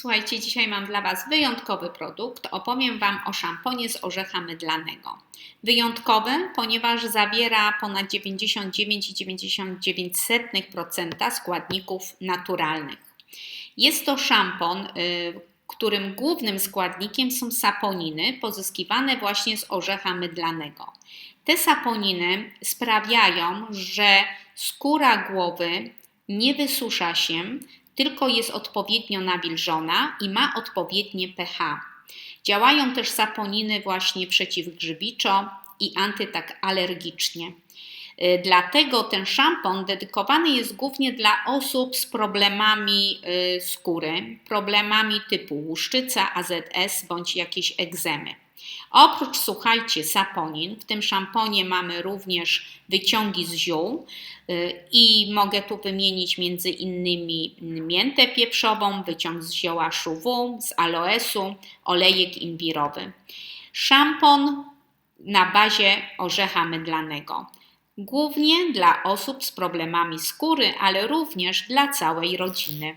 Słuchajcie, dzisiaj mam dla Was wyjątkowy produkt. Opowiem Wam o szamponie z orzecha mydlanego. Wyjątkowy, ponieważ zawiera ponad 99,99% składników naturalnych. Jest to szampon, y, którym głównym składnikiem są saponiny pozyskiwane właśnie z orzecha mydlanego. Te saponiny sprawiają, że skóra głowy nie wysusza się, tylko jest odpowiednio nawilżona i ma odpowiednie pH. Działają też saponiny właśnie przeciwgrzybiczo i antytak alergicznie. Y, dlatego ten szampon dedykowany jest głównie dla osób z problemami y, skóry, problemami typu łuszczyca, AZS bądź jakieś egzemy. Oprócz, słuchajcie, saponin, w tym szamponie mamy również wyciągi z ziół y, i mogę tu wymienić między innymi miętę pieprzową, wyciąg z zioła szuwu, z aloesu, olejek imbirowy. Szampon na bazie orzecha mydlanego. Głównie dla osób z problemami skóry, ale również dla całej rodziny.